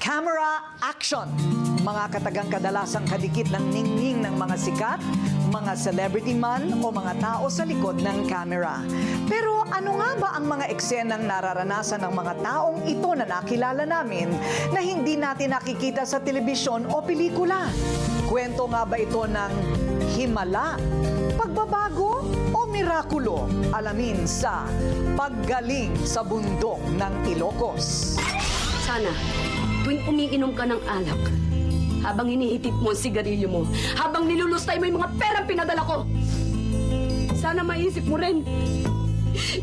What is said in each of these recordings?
Camera action! Mga katagang kadalasang kadikit ng ningning ng mga sikat, mga celebrity man o mga tao sa likod ng camera. Pero ano nga ba ang mga eksenang nararanasan ng mga taong ito na nakilala namin na hindi natin nakikita sa telebisyon o pelikula? Kwento nga ba ito ng himala, pagbabago o mirakulo? Alamin sa Paggaling sa Bundok ng Ilocos. Sana, tuwing umiinom ka ng alak, habang hinihitip mo ang sigarilyo mo, habang nilulustay mo yung mga perang pinadala ko, sana maisip mo rin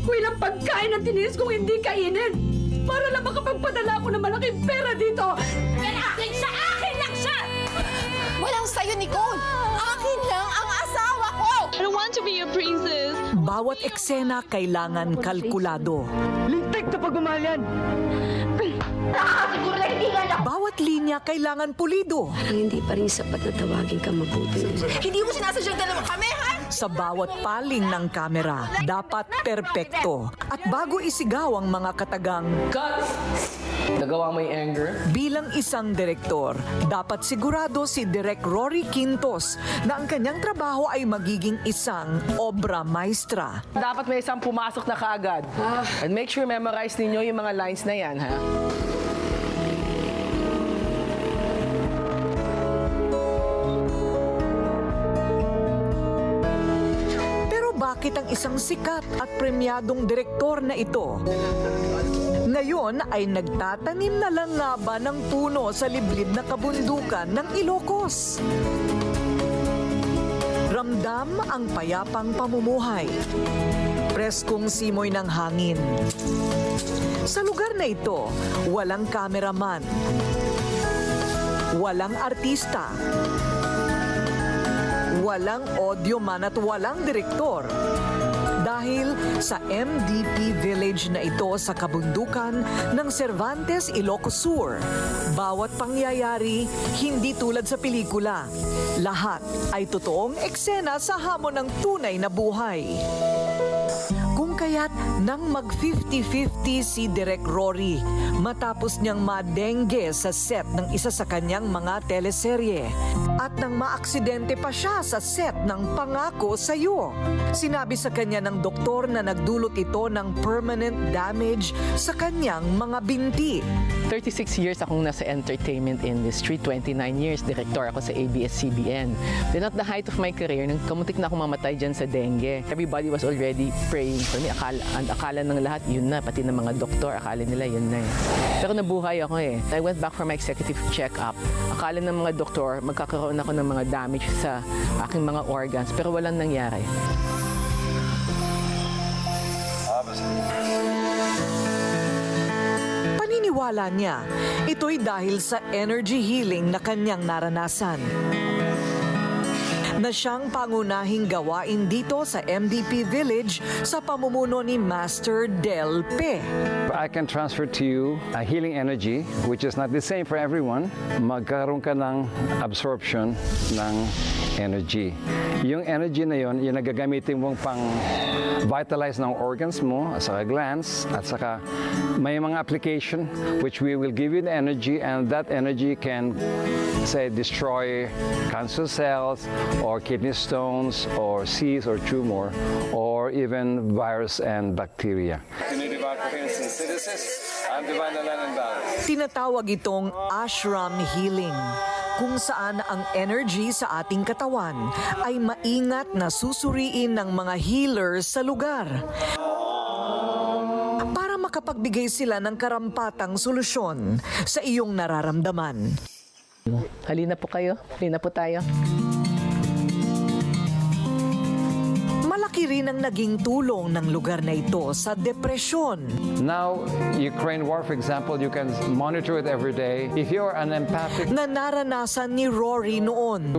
kung ilang pagkain ang tiniis kong hindi kainin para lang makapagpadala ako ng malaking pera dito. Yan akin sa akin lang siya! Walang sayo, Nicole! Akin lang ang asawa ko! I don't want to be a princess. Bawat eksena kailangan kalkulado. Lintik na pagmamahal yan! Bawat linya kailangan pulido. Parang hindi pa rin sapat na tawagin ka mabuti. Hindi mo sinasadyang dalawa kami, ha? Sa bawat paling ng kamera, dapat perpekto. At bago isigaw ang mga katagang Nagawa mo yung anger? bilang isang direktor, dapat sigurado si Direk Rory Quintos na ang kanyang trabaho ay magiging isang obra maestra. Dapat may isang pumasok na kaagad. And make sure memorize ninyo yung mga lines na yan, ha? Bakit ang isang sikat at premyadong direktor na ito ngayon ay nagtatanim na lang nga ba ng puno sa liblib na kabundukan ng Ilocos? Ramdam ang payapang pamumuhay. Preskong simoy ng hangin. Sa lugar na ito, walang kameraman. Walang artista. Walang audio man at walang direktor. Dahil sa MDP Village na ito sa kabundukan ng Cervantes, Ilocos Sur, bawat pangyayari hindi tulad sa pelikula. Lahat ay totoong eksena sa hamon ng tunay na buhay. Kaya't nang mag 50-50 si Direk Rory matapos niyang madengge sa set ng isa sa kanyang mga teleserye at nang maaksidente pa siya sa set ng Pangako sa iyo. Sinabi sa kanya ng doktor na nagdulot ito ng permanent damage sa kanyang mga binti. 36 years akong nasa entertainment industry, 29 years director ako sa ABS-CBN. Then at the height of my career, nung kamutik na akong mamatay dyan sa dengue, everybody was already praying for me. Akala, akala ng lahat, yun na, pati ng mga doktor, akala nila yun na. eh. Pero nabuhay ako eh. I went back for my executive check-up. Akala ng mga doktor, magkakaroon ako ng mga damage sa aking mga organs, pero walang nangyari. Paniniwala niya, ito'y dahil sa energy healing na kanyang naranasan. Na siyang pangunahing gawain dito sa MDP Village sa pamumuno ni Master Del Pe. I can transfer to you a healing energy which is not the same for everyone. Magkaroon ka ng absorption ng energy. Yung energy na yon, yung nagagamitin mong pang vitalize ng organs mo, at saka glands, at saka may mga application which we will give you the energy and that energy can say destroy cancer cells or kidney stones or cysts or tumor or even virus and bacteria. Tinatawag itong ashram healing kung saan ang energy sa ating katawan ay maingat na susuriin ng mga healers sa lugar. Para makapagbigay sila ng karampatang solusyon sa iyong nararamdaman. Halina po kayo, halina po tayo. Malaki rin ang naging tulong ng lugar na ito sa depresyon. Now, Ukraine war, for example, you can monitor it every day. If you're an empathic na naranasan ni Rory noon.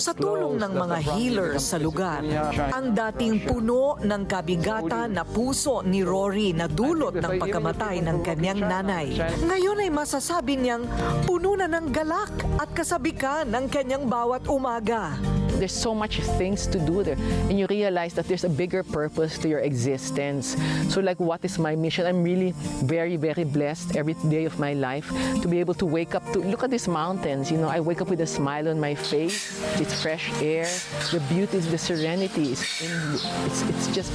Sa tulong ng mga healers sa lugar, ang dating puno ng kabigatan na puso ni Rory na dulot ng pagkamatay ng kanyang nanay. Ngayon ay masasabi niyang puno na ng galak at kasabikan ng kanyang bawat umaga. There's so much things to do there. And you realize that there's a bigger purpose to your existence. So like, what is my mission? I'm really very, very blessed every day of my life to be able to wake up to, look at these mountains. You know, I wake up with a smile on my face. It's fresh air. The beauty is the serenity. It's, in, it's, it's just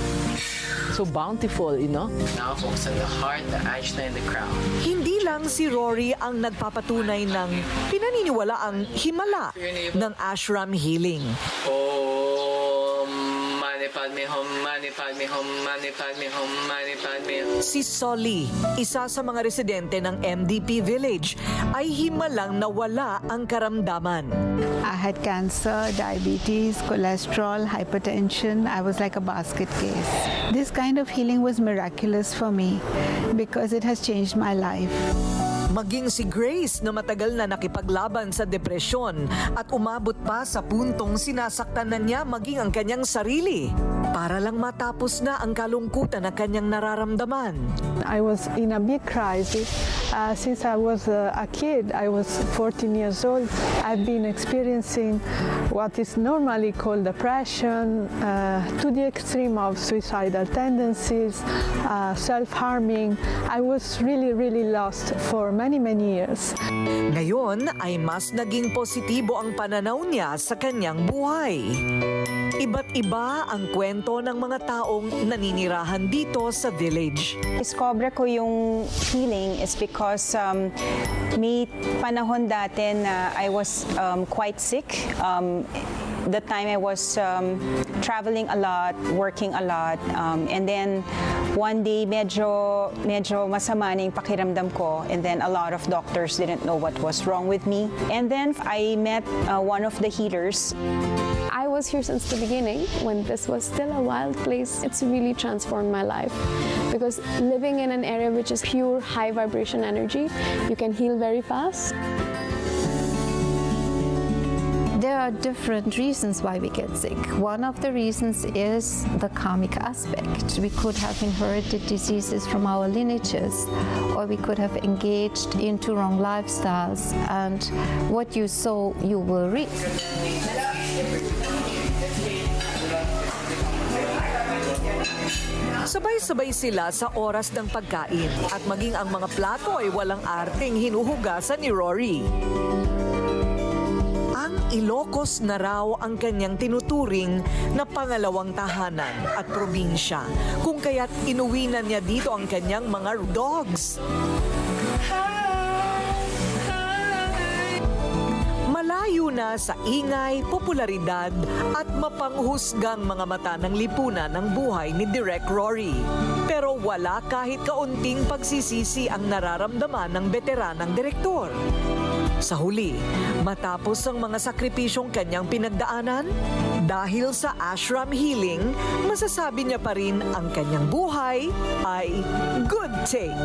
so bountiful, you know? Now focus on the heart, the ajna, and the crown. Hindi lang si Rory ang nagpapatunay ng pinaniniwala ang himala ng ashram healing. Om Mani Padme Hum Mani Padme Hum Mani Padme Hum Mani Padme Hum. Si Solly, isa sa mga residente ng MDP Village, ay himalang nawala ang karamdaman. I had cancer, diabetes, cholesterol, hypertension. I was like a basket case. This kind of healing was miraculous for me because it has changed my life. Maging si Grace na matagal na nakipaglaban sa depresyon at umabot pa sa puntong sinasaktan na niya maging ang kanyang sarili para lang matapos na ang kalungkutan na kanyang nararamdaman. I was in a big crisis. Uh, since I was uh, a kid, I was 14 years old, I've been experiencing what is normally called depression uh, to the extreme of suicidal tendencies, uh, self harming. I was really, really lost for many, many years. Ngayon ay mas naging positibo ang pananaw niya sa kanyang buhay. Iba't iba ang kwento ng mga taong naninirahan dito sa village. Discover ko yung healing is because um, may panahon dati na I was um, quite sick. Um, the time I was um, traveling a lot, working a lot, um, and then one day medyo medyo masama na yung pakiramdam ko, and then a lot of doctors didn't know what was wrong with me. And then I met uh, one of the healers. I was here since the beginning when this was still a wild place. It's really transformed my life because living in an area which is pure high vibration energy, you can heal very fast. There are different reasons why we get sick. One of the reasons is the karmic aspect. We could have inherited diseases from our lineages, or we could have engaged into wrong lifestyles, and what you sow, you will reap. Sabay-sabay sila sa oras ng pagkain at maging ang mga plato ay walang arting hinuhugasan ni Rory. Ang Ilocos na raw ang kanyang tinuturing na pangalawang tahanan at probinsya kung kaya't inuwi na niya dito ang kanyang mga dogs. Na sa ingay, popularidad at mapanghusgang mga mata ng lipunan ng buhay ni Direk Rory. Pero wala kahit kaunting pagsisisi ang nararamdaman ng veteranang direktor. Sa huli, matapos ang mga sakripisyong kanyang pinagdaanan, dahil sa ashram healing, masasabi niya pa rin ang kanyang buhay ay good take.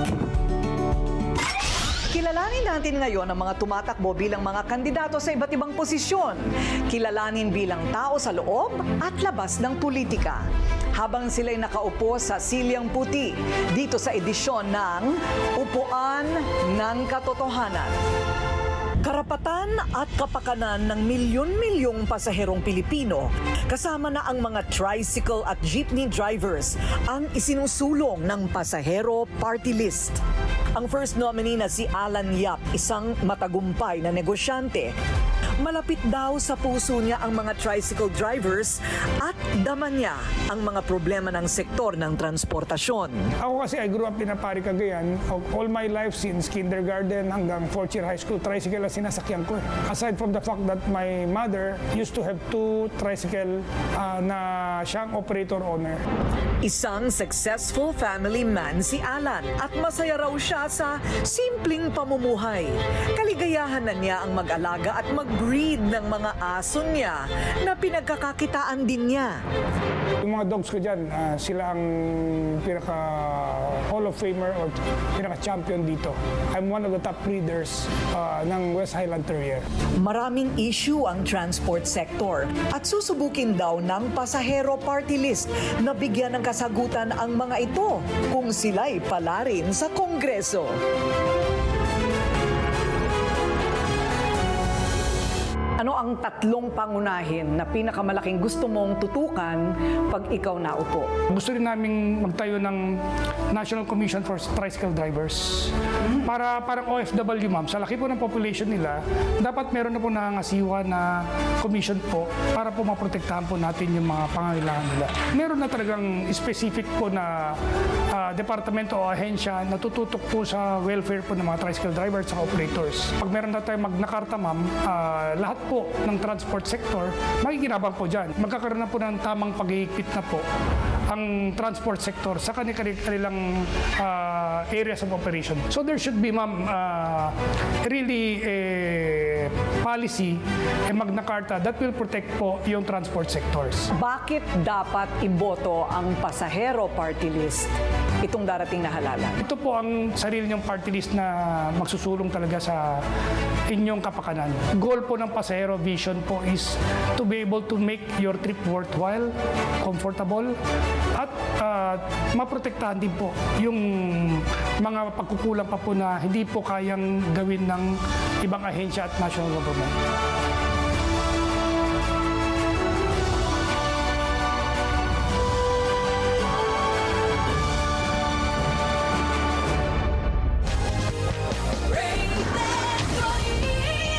Kilalanin natin ngayon ang mga tumatakbo bilang mga kandidato sa iba't ibang posisyon. Kilalanin bilang tao sa loob at labas ng politika. Habang sila'y nakaupo sa silyang puti dito sa edisyon ng Upuan ng Katotohanan. Karapatan at kapakanan ng milyon-milyong pasaherong Pilipino, kasama na ang mga tricycle at jeepney drivers, ang isinusulong ng Pasahero Party List. Ang first nominee na si Alan Yap, isang matagumpay na negosyante, malapit daw sa puso niya ang mga tricycle drivers at dama niya ang mga problema ng sektor ng transportasyon. Ako kasi I grew up in a pari Cagayan. All my life since kindergarten hanggang fourth year high school, tricycle ang sinasakyan ko. Aside from the fact that my mother used to have two tricycle ah, na siyang operator owner. Isang successful family man si Alan at masaya raw siya sa simpleng pamumuhay. Kaligayahan na niya ang mag-alaga at mag-breed ng mga aso niya na pinagkakakitaan din niya. Yung mga dogs ko dyan, ah, sila ang pinaka Hall of Famer or pinaka champion dito. I'm one of the top breeders ah, ng West Highland Terrier. Maraming issue ang transport sector at susubukin daw ng pasahero party list na bigyan ng kasagutan ang mga ito kung sila'y palarin sa Kongreso. Ano ang tatlong pangunahin na pinakamalaking gusto mong tutukan pag ikaw naupo? Gusto rin namin magtayo ng National Commission for Tricycle Drivers. Para parang OFW ma'am, sa laki po ng population nila, dapat meron na po nangangasiwa na commission po para po maprotektahan po natin yung mga pangangailangan nila. Meron na talagang specific po na ah, departamento o ahensya na tututok po sa welfare po ng mga tricycle drivers at operators. Pag meron na tayong magnakarta ma'am, ah, lahat po ng transport sector, makikinabang po dyan. Magkakaroon na po ng tamang pag-iikpit na po ang transport sector sa kanilang uh, areas of operation. So there should be, ma'am, uh, really policy, a Magna Carta that will protect po yung transport sectors. Bakit dapat iboto ang pasahero party list itong darating na halalan? Ito po ang sarili niyong party list na magsusulong talaga sa inyong kapakanan. Goal po ng Pasahero Vision po is to be able to make your trip worthwhile, comfortable, at uh, maprotektahan din po yung mga pagkukulang pa po na hindi po kayang gawin ng ibang ahensya at national João não